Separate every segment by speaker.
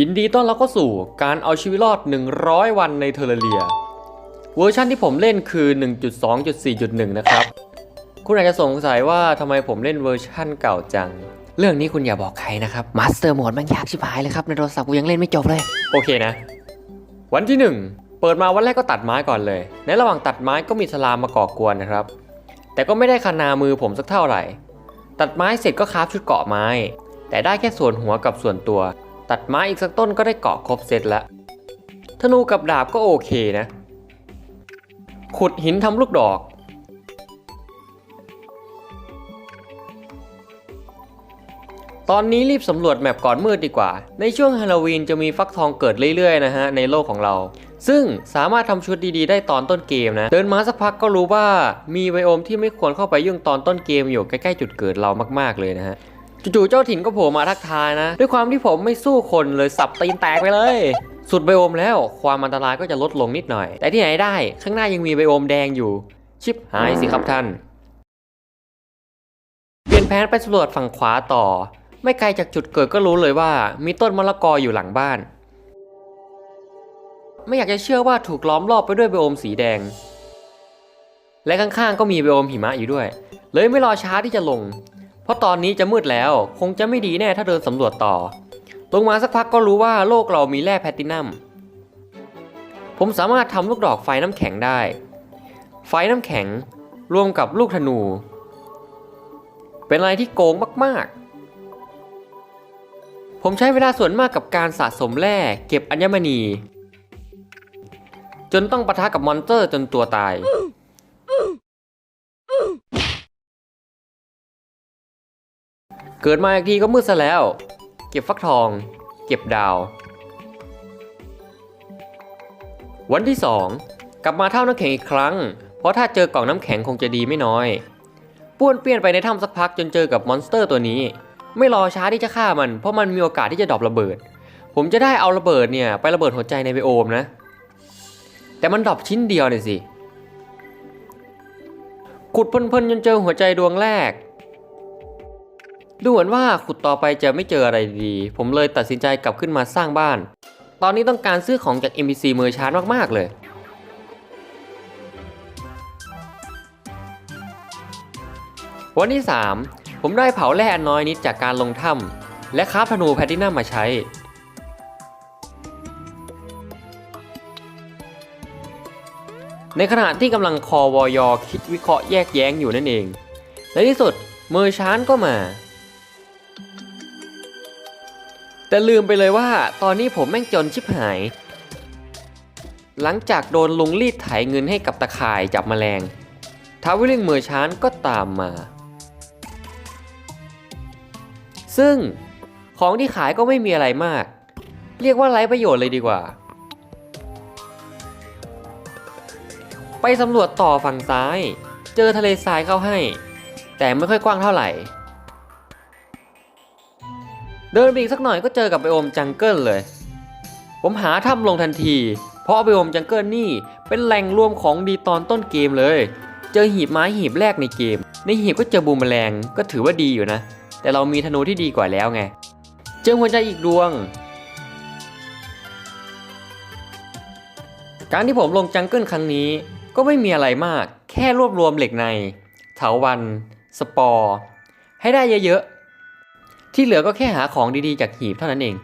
Speaker 1: ยินดีต้อนรับเข้าสู่การเอาชีวิตรอด 100 วันในเทอร์เรีย เวอร์ชันที่ผมเล่นคือ 1.2.4.1 นะครับ คุณอาจจะสงสัยว่าทำไมผมเล่นเวอร์ชันเก่าจัง
Speaker 2: เรื่องนี้คุณอย่าบอกใครนะครับ มาสเตอร์โหมดมันยากชิบหายเลยครับ ในโทรศัพท์กูยังเล่นไม่จบเลย
Speaker 1: โอเคนะ วันที่ 1 เปิดมาวันแรกก็ตัดไม้ก่อนเลย ในระหว่างตัดไม้ก็มีสลามมาก่อกวนนะครับ แต่ก็ไม่ได้คานามือผมสักเท่าไหร่ ตัดไม้เสร็จก็คราฟชุดเกราะไม้ แต่ได้แค่ส่วนหัวกับส่วนตัว ตัดไม้อีกสักต้นก็ได้เกาะครบเซตแล้วธนูกับดาบก็โอเคนะ ขุดหินทำลูกดอก ตอนนี้รีบสำรวจแมปก่อนมืดดีกว่า ในช่วงฮาโลวีนจะมีฟักทองเกิดเรื่อยๆนะฮะในโลกของเรา ซึ่งสามารถทำชุดดีๆได้ตอนต้นเกมนะ เดินมาสักพักก็รู้ว่ามีไบโอมที่ไม่ควรเข้าไปยุ่งตอนต้นเกมอยู่ใกล้ๆจุดเกิดเรามากๆเลยนะฮะ จู่ๆเจ้าถิ่นก็โผล่มาทักทายนะ ด้วยความที่ผมไม่สู้คนเลยสับตีนแตกไปเลย สุดไบโอมแล้ว ความอันตรายก็จะลดลงนิดหน่อย แต่ที่ไหนได้ ข้างหน้ายังมีไบโอมแดงอยู่ ชิปหายสิครับท่าน เปลี่ยนแผนไปสำรวจฝั่งขวาต่อ ไม่ไกลจากจุดเกิดก็รู้เลยว่า มีต้นมะละกออยู่หลังบ้าน ไม่อยากจะเชื่อว่าถูกล้อมรอบไปด้วยไบโอมสีแดง และข้างๆก็มีไบโอมหิมะอยู่ด้วย เลยไม่รอช้าที่จะลง เพราะตอนนี้จะมืดแล้ว คงจะไม่ดีแน่ถ้าเดินสำรวจต่อ ลงมาสักพักก็รู้ว่าโลกเรามีแร่แพลตตินัม ผมสามารถทำลูกดอกไฟน้ำแข็งได้ ไฟน้ำแข็งรวมกับลูกธนู เป็นอะไรที่โกงมากๆ ผมใช้เวลาส่วนมากกับการสะสมแร่เก็บอัญมณี จนต้องปะทะกับมอนสเตอร์จนตัวตาย เกิดมาอีกทีก็มืดซะแล้ว เก็บฟักทอง เก็บดาว วันที่ 2 กลับมาเท่าน้ำแข็งอีกครั้ง เพราะถ้าเจอกล่องน้ำแข็งคงจะดีไม่น้อย ป้วนเปี้ยนไปในถ้ำสักพักจนเจอกับมอนสเตอร์ตัวนี้ ไม่รอช้าที่จะฆ่ามัน เพราะมันมีโอกาสที่จะดรอประเบิด ผมจะได้เอาระเบิดเนี่ย ไประเบิดหัวใจในไบโอมนะ แต่มันดรอปชิ้นเดียวเนี่ยสิขุดเพลินๆจนเจอหัวใจดวงแรก ดูเหมือนว่าขุดต่อไปจะไม่เจออะไรดี ผมเลยตัดสินใจกลับขึ้นมาสร้างบ้าน ตอนนี้ต้องการซื้อของจาก NPC เมอร์ชานมาก ๆ เลยวันที่ 3 ผมได้เผาแร่อน้อยนิดจากการลงถ้ำและคราฟธนูแพลตตินัมมาใช้ ในขณะที่กำลังคอวอยอคิดวิเคราะห์แยกแย้งอยู่นั่นเอง ในที่สุดเมอร์ชานก็มา แต่ลืมไปเลยว่าตอนนี้ผมแม่งจนชิบหาย หลังจากโดนลุงรีดไถเงินให้กับตะข่ายจับแมลงทาวเวลลิงเมอร์ชานก็ตามมา ซึ่งของที่ขายก็ไม่มีอะไรมาก เรียกว่าไร้ประโยชน์เลยดีกว่า ไปสำรวจต่อฝั่งซ้าย เจอทะเลทรายเข้าให้ แต่ไม่ค่อยกว้างเท่าไหร่ เดินไปอีกสักหน่อยก็เจอกับไบโอมจังเกิลเลย ผมหาถ้ำลงทันที เพราะไบโอมจังเกิลนี่เป็นแหล่งรวมของดีตอนต้นเกมเลย เจอหีบไม้หีบแรกในเกม ในหีบก็เจอบูมแมลงก็ถือว่าดีอยู่นะ แต่เรามีธนูที่ดีกว่าแล้วไง เจอหัวใจอีกดวง การที่ผมลงจังเกิลครั้งนี้ ก็ไม่มีอะไรมาก แค่รวบรวมเหล็กใน เถาวัน สปอร์ ให้ได้เยอะๆ ที่เหลือก็แค่หาของดีๆจากหีบเท่านั้นเอง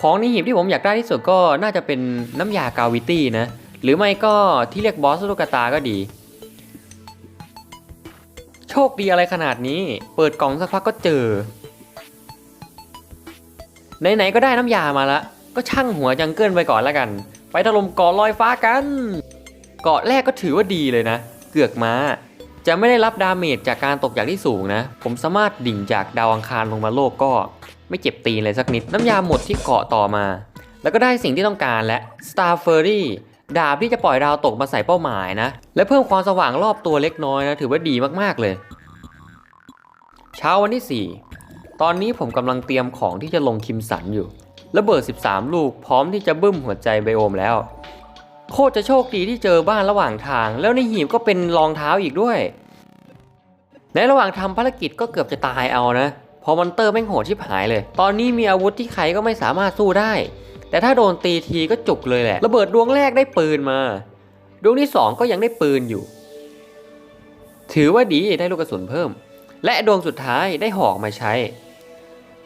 Speaker 1: ของในหีบที่ผมอยากได้ที่สุดก็น่าจะเป็นน้ำยากาวิตี้นะ หรือไม่ก็ที่เรียกบอสลูกตาก็ดี โชคดีอะไรขนาดนี้ เปิดกล่องสักพักก็เจอ ไหนๆก็ได้น้ำยามาละ ก็ช่างหัวจังเกิลไปก่อนแล้วกัน ไปถล่มเกาะลอยฟ้ากัน เกาะแรกก็ถือว่าดีเลยนะ เกือกม้า จะไม่ได้รับดาเมจจากการตกจากที่สูงนะ ผมสามารถดิ่งจากดาวอังคารลงมาโลกก็ไม่เจ็บตีนเลยสักนิด น้ำยาหมดที่เกาะต่อมา แล้วก็ได้สิ่งที่ต้องการและ Star Fury ดาบที่จะปล่อยดาวตกมาใส่เป้าหมายนะ และเพิ่มความสว่างรอบตัวเล็กน้อยนะ ถือว่าดีมากๆเลย เช้าวันที่ 4 ตอนนี้ผมกำลังเตรียมของที่จะลงคิมสันอยู่ระเบิด 13 ลูกพร้อมที่จะบึ้มหัวใจไบโอมแล้ว โคตรจะโชคดีที่เจอบ้านระหว่างทาง แล้วในหีบก็เป็นรองเท้าอีกด้วย ในระหว่างทำภารกิจก็เกือบจะตายเอานะพพอมอนเตอร์แม่งโหดชิบหายเลย ตอนนี้มีอาวุธที่ใครก็ไม่สามารถสู้ได้ แต่ถ้าโดนตีทีก็จุกเลยแหละ ระเบิดดวงแรกได้ปืนมา ดวงที่สองก็ยังได้ปืนอยู่ ถือว่าดีได้ลูกกระสุนเพิ่ม และดวงสุดท้ายได้หอกมาใช้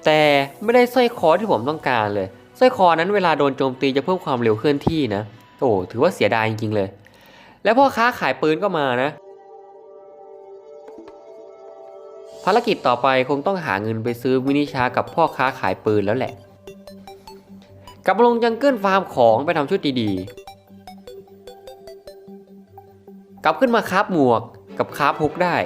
Speaker 1: แต่ไม่ได้สร้อยคอที่ผมต้องการเลย สร้อยคอนั้นเวลาโดนโจมตีจะเพิ่มความเร็วเคลื่อนที่นะ โอ้ถือว่าเสียดายจริงๆเลย แล้วพ่อค้าขายปืนก็มานะ ภารกิจต่อไปคงต้องหาเงินไปซื้อมินิชากับพ่อค้าขายปืนแล้วแหละ กลับลงจังเกิลฟาร์มของไปทำชุดดีๆ กลับขึ้นมาคาบหมวกกับคาบฮุกได้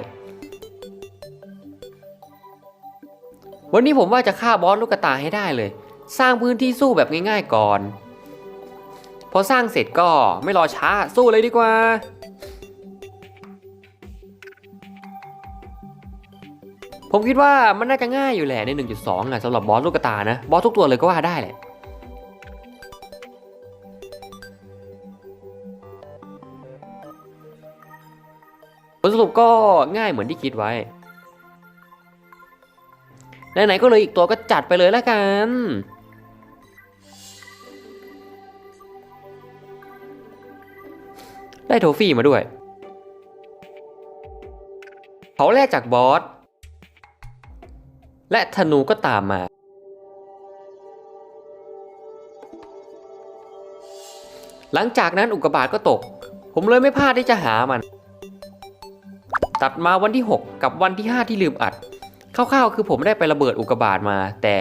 Speaker 1: วันนี้ผมว่าจะฆ่าบอสลูกกระตาให้ได้เลย สร้างพื้นที่สู้แบบง่ายๆก่อน พอสร้างเสร็จก็ไม่รอช้าสู้เลยดีกว่าผมคิดว่ามันน่าจะง่ายอยู่แหละใน 1.2 อะสำหรับบอสลูกกระตานะ บอสทุกตัวเลยก็ว่าได้แหละ ผลสรุปก็ง่ายเหมือนที่คิดไว้ ไหนๆก็เลยอีกตัวก็จัดไปเลยแล้วกัน ได้โทฟี่มาด้วย เขาแลกจากบอส และธนูก็ตามมา หลังจากนั้นอุกกาบาตก็ตก ผมเลยไม่พลาดที่จะหามัน ตัดมาวันที่ 6 กับวันที่ 5 ที่ลืมอัดคร่าวๆคือผมได้ไประเบิดอุกกาบาตมา แต่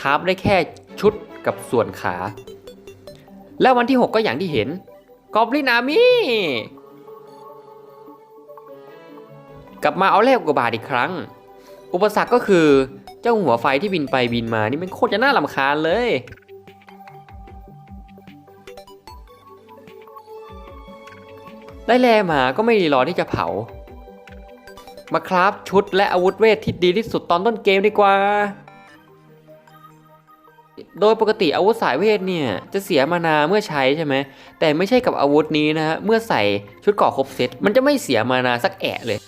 Speaker 1: คราฟได้แค่ชุดกับส่วนขา แล้ววันที่ 6 ก็อย่างที่เห็น กอบลินอามี่กลับมาเอาแลกกกาบาตอีกครั้ง อุปสรรคก็คือเจ้าหัวไฟที่บินไปบินมานี่มันโคตรจะน่าลำคาญเลย ได้แลมาก็ไม่รีรอที่จะเผา มาคราฟชุดและอาวุธเวทที่ดีที่สุดตอนต้นเกมดีกว่า โดยปกติอาวุธสายเวทเนี่ยจะเสียมานาเมื่อใช้ใช่ไหมแต่ไม่ใช่กับอาวุธนี้นะฮะเมื่อใส่ชุดเกราะครบเซตมันจะไม่เสียมานาสักแอะเลย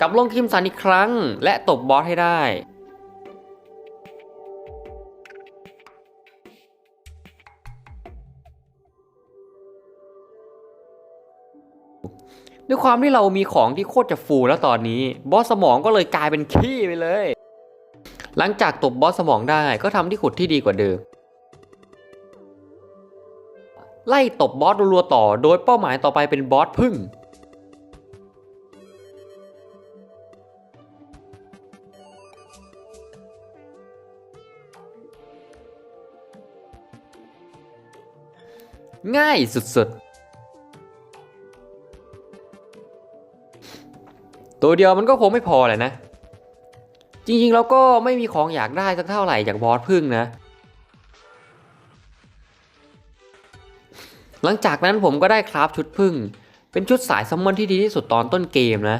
Speaker 1: กลับลงคิมสันอีกครั้ง และตบบอสให้ได้ด้วยความที่เรามีของที่โคตรจะฟูแล้วตอนนี้ บอสสมองก็เลยกลายเป็นขี้ไปเลย หลังจากตบบอสสมองได้ก็ทำที่ขุดที่ดีกว่าเดิม ไล่ตบบอสรัวๆต่อโดยเป้าหมายต่อไปเป็นบอสพึ่งง่ายสุดๆ ตัวเดียวมันก็คงไม่พอแหละนะ จริงๆแล้วก็ไม่มีของอยากได้สักเท่าไหร่จากบอสพึ่งนะ หลังจากนั้นผมก็ได้คราฟชุดพึ่ง เป็นชุดสายซัมมอนที่ดีที่สุดตอนต้นเกมนะ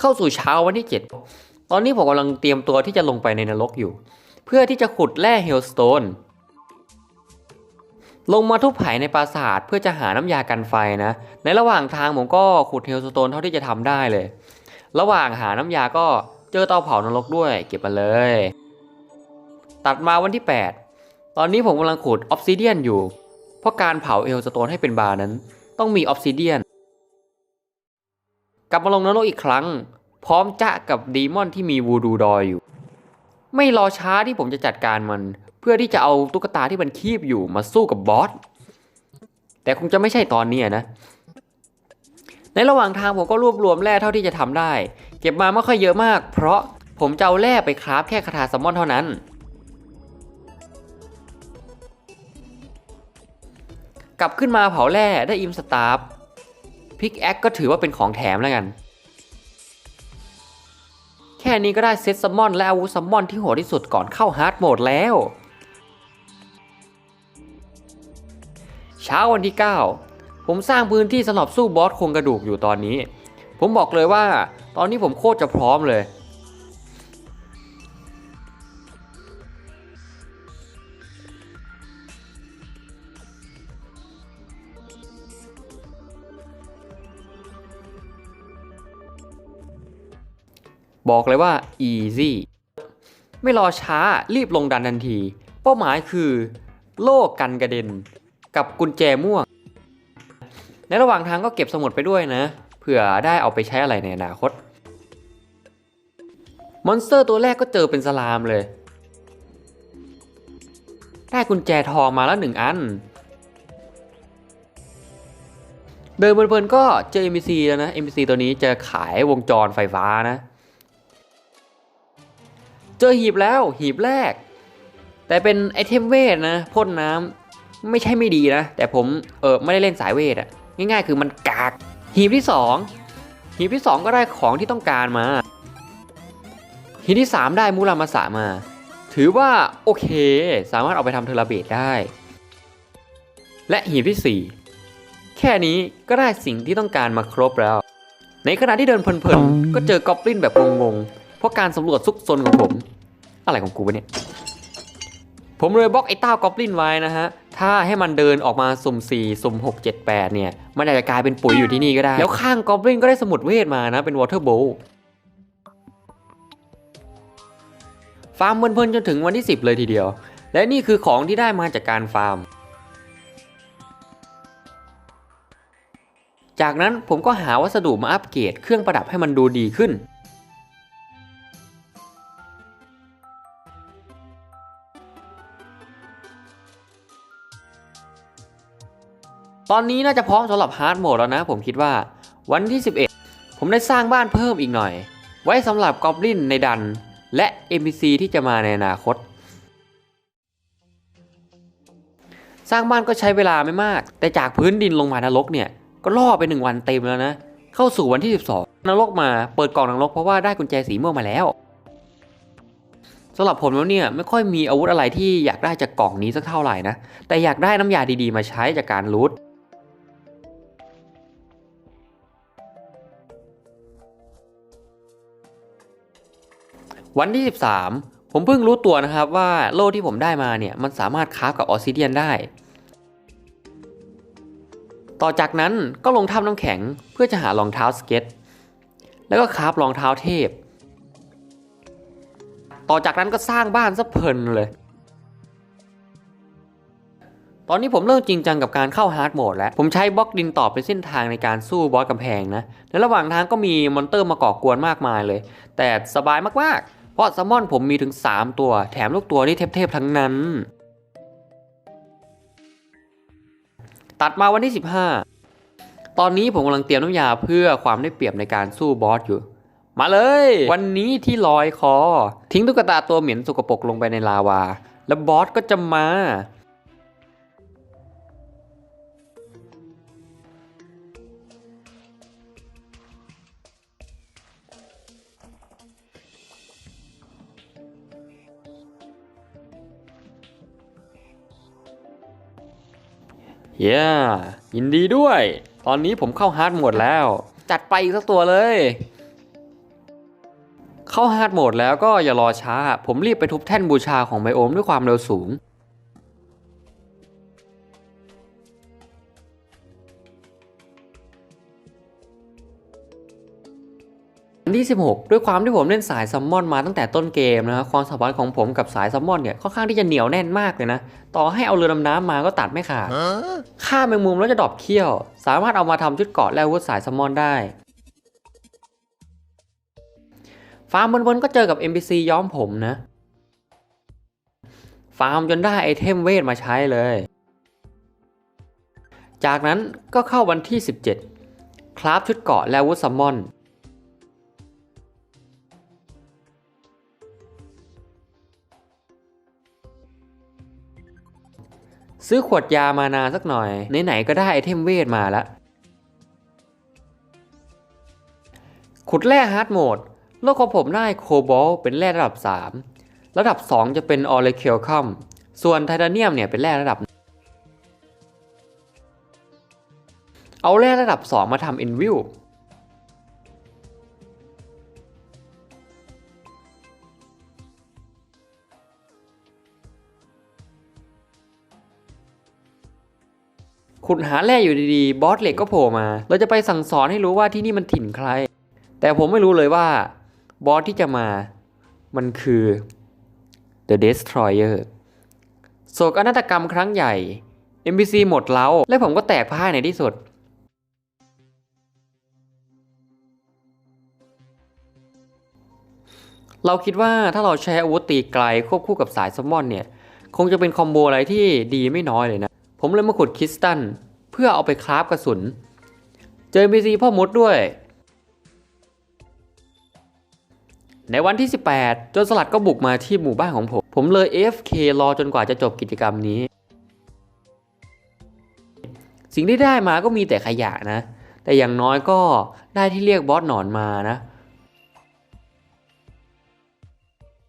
Speaker 1: เข้าสู่เช้าวันที่ 7 ตอนนี้ผมกำลังเตรียมตัวที่จะลงไปในนรกอยู่ เพื่อที่จะขุดแร่เฮลสโตน ลงมาทุบไผ่ในปราสาทเพื่อจะหาน้ำยากันไฟนะ ในระหว่างทางผมก็ขุดเฮลสโตนเท่าที่จะทำได้เลย ระหว่างหาน้ำยาก็เจอเตาเผานรกด้วย เก็บมาเลย ตัดมาวันที่ 8 ตอนนี้ผมกำลังขุดออฟซิเดียนอยู่ เพราะการเผาเฮลสโตนให้เป็นบาร์นั้น ต้องมีออฟซิเดียน กลับมาลงนรกอีกครั้ง พร้อมจะกับดีมอนที่มีวูดูดอยอยู่ ไม่รอช้าที่ผมจะจัดการมัน พื่อที่จะเอาตุ๊กตาที่มันคีบอยู่มาสู้กับบอส แต่คงจะไม่ใช่ตอนนี้นะ ในระหว่างทางผมก็รวบรวมแร่เท่าที่จะทำได้ เก็บมาไม่ค่อยเยอะมาก เพราะผมจะเอาแร่ไปคราฟแค่คาถาซัมมอนเท่านั้น กลับขึ้นมาเผาแร่ได้อิมสตาร์ฟพิกแอคก็ถือว่าเป็นของแถมแล้วกัน แค่นี้ก็ได้เซตซัมมอนและอาวุธซัมมอนที่โหดที่สุดก่อนเข้าฮาร์ดโหมดแล้ว เช้าวันที่ 9 ผมสร้างพื้นที่สำหรับสู้บอสโครงกระดูกอยู่ตอนนี้ ผมบอกเลยว่า ตอนนี้ผมโคตรจะพร้อมเลยบอกเลยว่า easy ไม่รอช้ารีบลงดันทันที เป้าหมายคือ โลกกันกระเด็น กับกุญแจม่วง ในระหว่างทางก็เก็บสมุดไปด้วยนะ เผื่อได้เอาไปใช้อะไรในอนาคต มอนสเตอร์ตัวแรกก็เจอเป็นสลามเลย ได้กุญแจทองมาแล้วหนึ่งอัน เดินเพลินๆก็เจอ NPC แล้วนะ NPC ตัวนี้จะขายวงจรไฟฟ้านะ เจอหีบแล้วหีบแรกแต่เป็นไอเทมเวทนะพ่นน้ำ ไม่ใช่ไม่ดีนะ แต่ผมเออไม่ได้เล่นสายเวทอะง่ายๆ คือมันกากหีบที่ 2 หีบที่ 2 ก็ได้ของที่ต้องการมา หีบที่ 3 ได้มูรามาสะมา ถือว่าโอเค สามารถเอาไปทำเทอร์เบตได้ และหีบที่ 4 แค่นี้ก็ได้สิ่งที่ต้องการมาครบแล้ว ในขณะที่เดินเพลินๆ ก็เจอกอบลินแบบงงๆ เพราะการสำรวจซุกซนของผม อะไรของกูวะเนี่ย ผมเลยบล็อกไอ้เต้ากอบลินไว้นะฮะ ถ้าให้มันเดินออกมาสุ่ม 4 สุ่ม 6 7 8 เนี่ย มันอาจจะกลายเป็นปุ๋ยอยู่ที่นี่ก็ได้ แล้วข้างกอบลินก็ได้สมุดเวทมานะ เป็นวอเตอร์โบว์ฟาร์มเพลินๆจนถึงวันที่ 10 เลยทีเดียว และนี่คือของที่ได้มาจากการฟาร์ม จากนั้นผมก็หาวัสดุมาอัปเกรดเครื่องประดับให้มันดูดีขึ้น ตอนนี้น่าจะพร้อมสำหรับฮาร์ดโหมดแล้วนะผมคิดว่า วันที่ 11 ผมได้สร้างบ้านเพิ่มอีกหน่อย ไว้สำหรับกอบลินในดัน และ NPC ที่จะมาในอนาคต สร้างบ้านก็ใช้เวลาไม่มาก แต่จากพื้นดินลงมานรกเนี่ย ก็ล่อไปหนึ่งวันเต็มแล้วนะ เข้าสู่วันที่ 12 นรกมาเปิดกล่องนรกเพราะว่าได้กุญแจสีม่วงมาแล้วสำหรับผมแล้วเนี่ยไม่ค่อยมีอาวุธอะไรที่อยากได้จากกล่องนี้สักเท่าไหร่นะ แต่อยากได้น้ำยาดีๆมาใช้จากการรูท วันที่ 13 ผมเพิ่งรู้ตัวนะครับว่าโล่ที่ผมได้มาเนี่ยมันสามารถคราฟกับออซิเดียนได้ ต่อจากนั้นก็ลงถ้ำน้ำแข็งเพื่อจะหารองเท้าสเก็ต แล้วก็คราฟรองเท้าเทพ ต่อจากนั้นก็สร้างบ้านซะเพลินเลย ตอนนี้ผมเริ่มจริงจังกับการเข้าฮาร์ดโหมดแล้ว ผมใช้บล็อกดินต่อเป็นเส้นทางในการสู้บอสกำแพงนะ ในระหว่างทางก็มีมอนเตอร์มาก่อกวนมากมายเลย แต่สบายมากๆ เพราะแซลมมอนผมมีถึง 3 ตัว แถมลูกตัวนี่เทพๆทั้งนั้น ตัดมาวันที่ 15 ตอนนี้ผมกำลังเตรียมน้ำยาเพื่อความได้เปรียบในการสู้บอสอยู่ มาเลย วันนี้ที่ลอยคอ ทิ้งตุ๊กตาตัวเหม็นสกปรกลงไปในลาวา แล้วบอสก็จะมา เย้ยินดีด้วย ตอนนี้ผมเข้าฮาร์ดโหมดแล้ว จัดไปอีกสักตัวเลย เข้าฮาร์ดโหมดแล้วก็อย่ารอช้า ผมรีบไปทุบแท่นบูชาของไบโอมด้วยความเร็วสูง ที่ 16 ด้วยความที่ผมเล่นสายซัมมอนมาตั้งแต่ต้นเกมนะครับความสัมพันธ์ของผมกับสายซัมมอนเนี่ยค่อนข้างที่จะเหนียวแน่นมากเลยนะ ต่อให้เอาเรือดำน้ำมาก็ตัดไม่ขาดฆ่าแมงมุมแล้วจะดรอปเขี้ยว สามารถเอามาทำชุดเกราะและอาวุธสายซัมมอนได้ฟาร์มบนๆก็เจอกับ NPC ย้อมผมนะ ฟาร์มจนได้ไอเทมเวทมาใช้เลย จากนั้นก็เข้าวันที่ 17 คราฟชุดเกราะและอาวุธซัมมอน ซื้อขวดยามานาสักหน่อย ไหนๆก็ได้ไอเทมเวทมาแล้วขุดแร่ฮาร์ดโหมดโลกของผมได้โคบอลเป็นแร่ระดับ 3 ระดับ 2 จะเป็นออเรเคียลคัมส่วนไทเทเนียมเนี่ยเป็นแร่ระดับ เอาแร่ระดับ 2 มาทำเอ็นวิว ขุดหาแร่อยู่ดีๆ บอสเหล็กก็โผล่มา เราจะไปสั่งสอนให้รู้ว่าที่นี่มันถิ่นใคร แต่ผมไม่รู้เลยว่าบอสที่จะมา มันคือ The Destroyer โศกนาฏกรรมครั้งใหญ่ NPC หมดเล้า และผมก็แตกพ่ายในที่สุด เราคิดว่าถ้าเราใช้อาวุธตีไกลควบคู่กับสายซัมมอนเนี่ย คงจะเป็นคอมโบอะไรที่ดีไม่น้อยเลยนะ ผมเลยมาขุดคริสตัลเพื่อเอาไปคราฟกระสุน เจอ NPC พ่อมดด้วย ในวันที่ 18 จนสลัดก็บุกมาที่หมู่บ้านของผม ผมเลย AFK รอจนกว่าจะจบกิจกรรมนี้ สิ่งที่ได้มาก็มีแต่ขยะนะ แต่อย่างน้อยก็ได้ที่เรียกบอสหนอนมานะ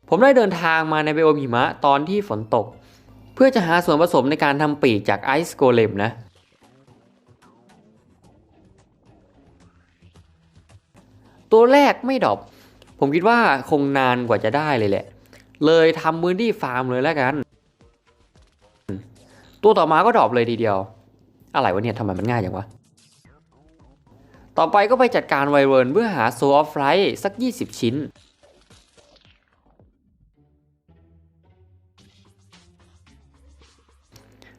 Speaker 1: ผมได้เดินทางมาในไบโอมหิมะตอนที่ฝนตก เพื่อจะหาส่วนผสมในการทำปีกจากไอซ์โกเลมนะ ตัวแรกไม่ดรอปผมคิดว่าคงนานกว่าจะได้เลยแหละ เลยทำมือดี้ฟาร์มเลยแล้วกัน ตัวต่อมาก็ดรอปเลยทีเดียว อะไรวะเนี่ยทำไมมันง่ายอย่างวะ ต่อไปก็ไปจัดการไวเวิร์นเพื่อหาโซออฟไ i ท์สัก 20 ชิ้น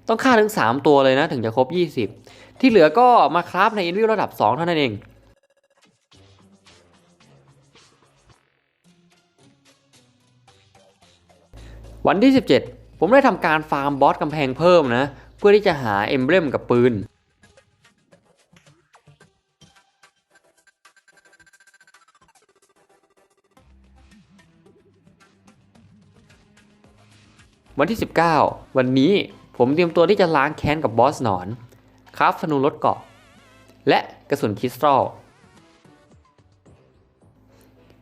Speaker 1: ต้องฆ่าถึง 3 ตัวเลยนะ ถึงจะครบ 20 ที่เหลือก็มาคราฟในอินวิวระดับ 2 เท่านั้นเองวันที่ 17 ผมได้ทำการฟาร์มบอสกำแพงเพิ่มนะ เพื่อที่จะหาเอมเบลมกับปืน วันที่ 19 วันนี้ ผมเตรียมตัวที่จะล้างแค้นกับบอสหนอนคราฟธนูรถเกาะ และกระสุนคริสตัล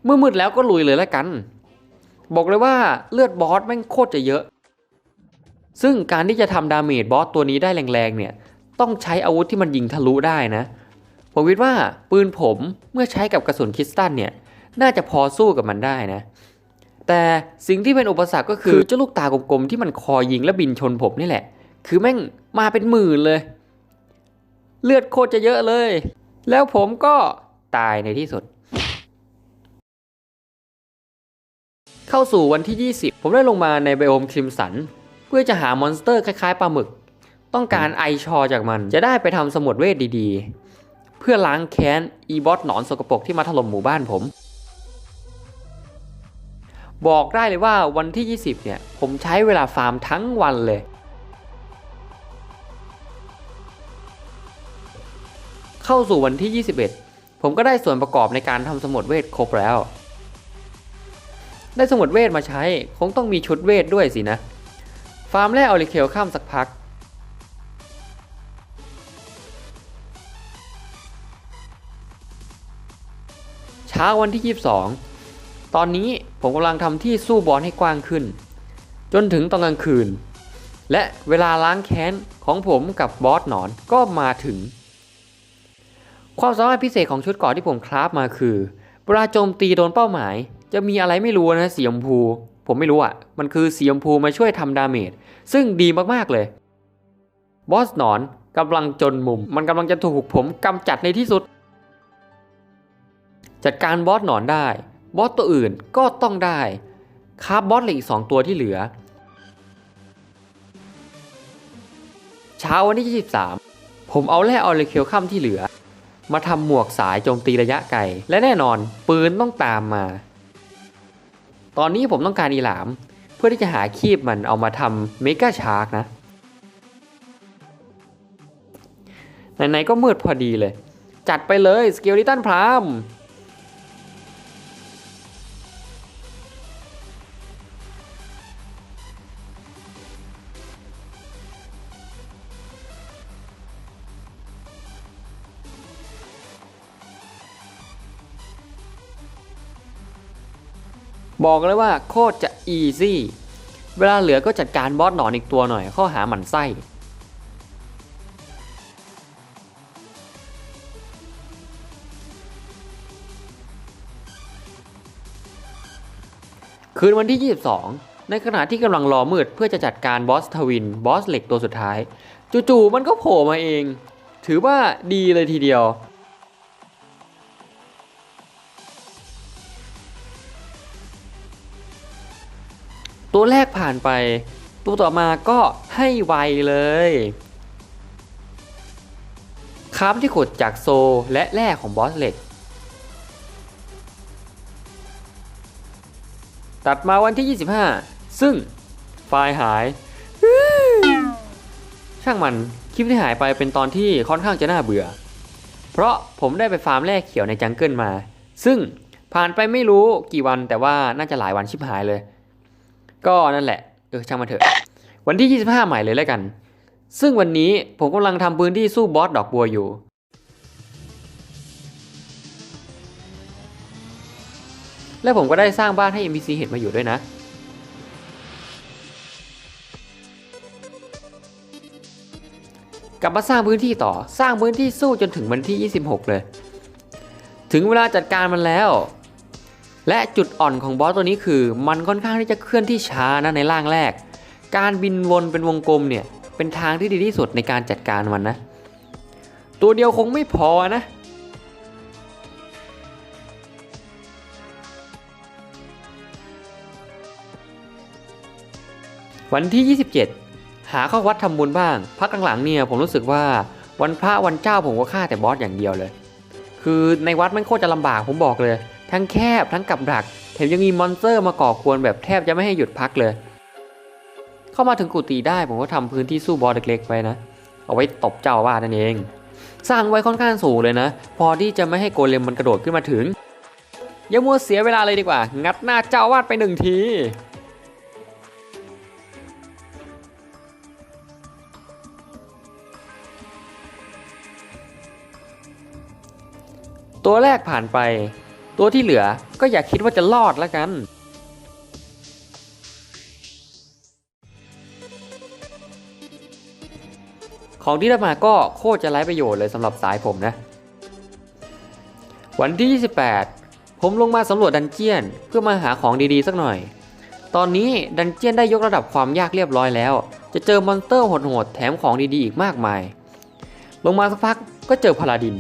Speaker 1: เมื่อมืดแล้วก็ลุยเลยแล้วกัน บอกเลยว่าเลือดบอสแม่งโคตรจะเยอะ ซึ่งการที่จะทำดาเมจบอสตัวนี้ได้แรงๆเนี่ย ต้องใช้อาวุธที่มันยิงทะลุได้นะ ผมคิดว่าปืนผมเมื่อใช้กับกระสุนคริสตัลเนี่ย น่าจะพอสู้กับมันได้นะ แต่สิ่งที่เป็นอุปสรรคก็คือเจ้าลูกตากลมๆที่มันคอยยิงและบินชนผมนี่แหละ คือแม่งมาเป็นหมื่นเลย เลือดโคตรจะเยอะเลย แล้วผมก็ตายในที่สุด เข้าสู่วันที่ 20 ผมได้ลงมาในไบโอมคริมสัน เพื่อจะหามอนสเตอร์คล้ายๆปลาหมึก ต้องการไอชอจากมันจะได้ไปทำสมุดเวทดีๆ เพื่อล้างแค้นอีบอสหนอนสกปรกที่มาถล่มหมู่บ้านผม บอกได้เลยว่าวันที่ 20 เนี่ย ผมใช้เวลาฟาร์มทั้งวันเลย เข้าสู่วันที่ 21 ผมก็ได้ส่วนประกอบในการทำสมุดเวทครบแล้ว ได้สมุดเวทมาใช้ คงต้องมีชุดเวทด้วยสินะ ฟาร์มแร่ออริเคลข้ามสักพักเช้าวันที่ 22 ตอนนี้ผมกำลังทำที่สู้บอลให้กว้างขึ้น จนถึงตอนกลางคืน และเวลาล้างแค้นของผมกับบอสหนอนก็มาถึง ความสามารถพิเศษของชุดเกราะที่ผมคราฟมาคือเวลาโจมตีโดนเป้าหมาย จะมีอะไรไม่รู้นะสีชมพู ผมไม่รู้อะ่ะ มันคือสีชมพูมาช่วยทำดาเมจซึ่งดีมากๆเลยบอสหนอนกำลังจนมุม มันกำลังจะถูกผมกำจัดในที่สุด จัดการบอสหนอนได้ บอสตัวอื่นก็ต้องได้คาบบอสเหล็กอีกสองตัวที่เหลือ เช้าวันที่ 23 ผมเอาแร่ออริเคลคัมที่เหลือ มาทำหมวกสายโจมตีระยะไกล และแน่นอนปืนต้องตามมา ตอนนี้ผมต้องการอีหลาม เพื่อที่จะหาคีบมันเอามาทำเมกาชาร์กนะไหนๆก็มืดพอดีเลย จัดไปเลยสเกลลิตันพราม บอกเลยว่าโคตรจะอีซี่ เวลาเหลือก็จัดการบอสหนอนอีกตัวหน่อยข้าหาหมันไส้คืนวันที่ 22 ในขณะที่กำลังรอมืดเพื่อจะจัดการบอสทวิน บอสเหล็กตัวสุดท้าย จู่ๆมันก็โผล่มาเอง ถือว่าดีเลยทีเดียว ตัวแรกผ่านไป ตัวต่อมาก็ให้ไวเลยคราฟที่ขุดจากโซและแร่ของบอสเหล็ก ตัดมาวันที่ 25 ซึ่งไฟล์หาย ช่างมันคลิปที่หายไปเป็นตอนที่ค่อนข้างจะน่าเบื่อ เพราะผมได้ไปฟาร์มแร่เขียวในจังเกิลมา ซึ่งผ่านไปไม่รู้กี่วันแต่ว่าน่าจะหลายวันชิบหายเลย ก็นั่นแหละเออช่างมันเถอะ วันที่ 25 ใหม่เลยแล้วกัน ซึ่งวันนี้ผมกำลังทำพื้นที่สู้บอสดอกบัวอยู่และผมก็ได้สร้างบ้านให้ NPC เห็นมาอยู่ด้วยนะ กลับมาสร้างพื้นที่ต่อ สร้างพื้นที่สู้จนถึงวันที่ 26 เลย ถึงเวลาจัดการมันแล้ว และจุดอ่อนของบอสตัวนี้คือ มันค่อนข้างที่จะเคลื่อนที่ช้านะในร่างแรก การบินวนเป็นวงกลมเนี่ยเป็นทางที่ดีที่สุดในการจัดการมันนะ ตัวเดียวคงไม่พอนะวันที่ 27 หาเข้าวัดทำบุญบ้าง พักหลังๆเนี่ยผมรู้สึกว่าวันพระวันเจ้าผมก็ฆ่าแต่บอสอย่างเดียวเลย คือในวัดมันโคตรจะลำบากผมบอกเลย ทั้งแคบทั้งกับดัก แถมยังมีมอนสเตอร์มาก่อกวนแบบแทบจะไม่ให้หยุดพักเลย เข้ามาถึงกุฏิได้ผมก็ทำพื้นที่สู้บอสเล็กๆไว้นะ เอาไว้ตบเจ้าว่านั่นเอง สร้างไว้ค่อนข้างสูงเลยนะ พอที่จะไม่ให้โกเลมมันกระโดดขึ้นมาถึงอย่ามัวเสียเวลาเลยดีกว่า งัดหน้าเจ้าวาดไปหนึ่งทีตัวแรกผ่านไป ตัวที่เหลือก็อย่าคิดว่าจะรอดแล้วกัน ของที่ได้มาก็โคตรจะไร้ประโยชน์เลยสำหรับสายผมนะ วันที่ 28 ผมลงมาสำรวจดันเจียนเพื่อมาหาของดีๆสักหน่อย ตอนนี้ดันเจียนได้ยกระดับความยากเรียบร้อยแล้ว จะเจอมอนสเตอร์โหดๆแถมของดีๆอีกมากมาย ลงมาสักพักก็เจอพาลาดิน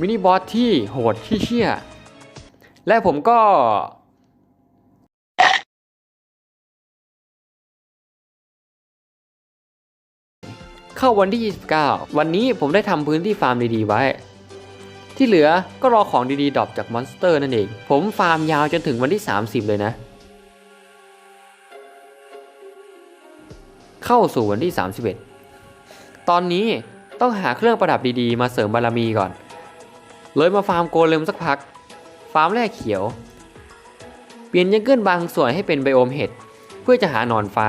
Speaker 1: มินิบอสที่โหดที่เชี่ย และผมก็เข้าวันที่ 29 วันนี้ผมได้ทำพื้นที่ฟาร์มดีๆไว้ ที่เหลือก็รอของดีๆดรอปจากมอนสเตอร์นั่นเอง ผมฟาร์มยาวจนถึงวันที่ 30 เลยนะ เข้าสู่วันที่ 31 ตอนนี้ต้องหาเครื่องประดับดีๆ มาเสริมบารมีก่อน เลยมาฟาร์มโกเลมสักพัก ฟาร์มแร่เขียว เปลี่ยนยังเกิลบางส่วนให้เป็นไบโอมเห็ดเพื่อจะหาหนอนฟ้า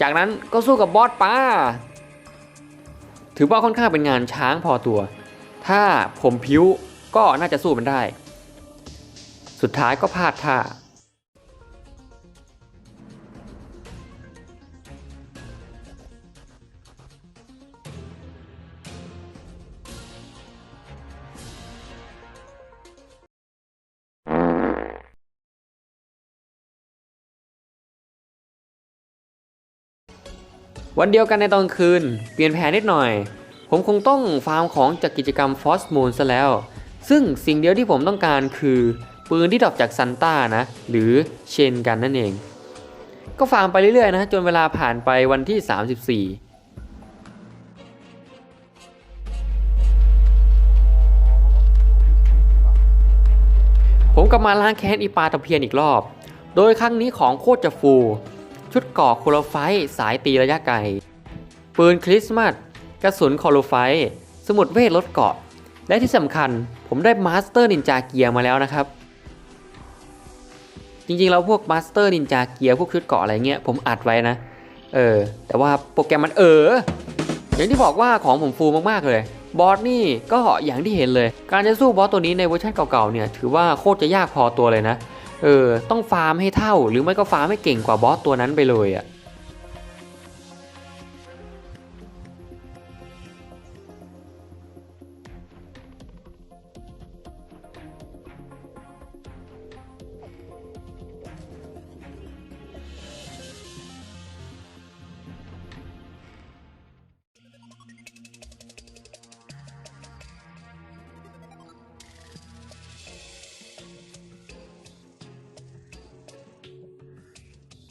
Speaker 1: จากนั้นก็สู้กับบอสป้า ถือว่าค่อนข้างเป็นงานช้างพอตัว ถ้าผมพิ้วก็น่าจะสู้มันได้ สุดท้ายก็พลาดท่า วันเดียวกันในตอนคืน เปลี่ยนแผนนิดหน่อย ผมคงต้องฟาร์มของจากกิจกรรมฟอสมูนซะแล้ว ซึ่งสิ่งเดียวที่ผมต้องการคือปืนที่ดรอปจากซันต้านะ หรือเชนกันนั่นเอง ก็ฟาร์มไปเรื่อยๆนะ จนเวลาผ่านไปวันที่ 34ผมกลับมาล้างแค้นอีปาตะเพียนอีกรอบ โดยครั้งนี้ของโคตรจะฟู ชุดเกาะโคโลไฟต์สายตีระยะไกล ปืนคริสต์มาสกระสุนโคโลไฟต์สมุดเวทลดเกาะ และที่สำคัญผมได้มาสเตอร์นินจาเกียร์มาแล้วนะครับ จริงๆ แล้วพวกมาสเตอร์นินจาเกียร์พวกชุดเกาะอะไรเงี้ยผมอัดไว้นะ เออ แต่ว่าโปรแกรมมันเออ อย่างที่บอกว่าของผมฟูมากๆเลยบอสนี่ก็อย่างที่เห็นเลย การจะสู้บอสตัวนี้ในเวอร์ชันเก่าๆเนี่ยถือว่าโคตรจะยากพอตัวเลยนะ เออต้องฟาร์มให้เท่า หรือไม่ก็ฟาร์มให้เก่งกว่าบอสตัวนั้นไปเลยอะ่ะ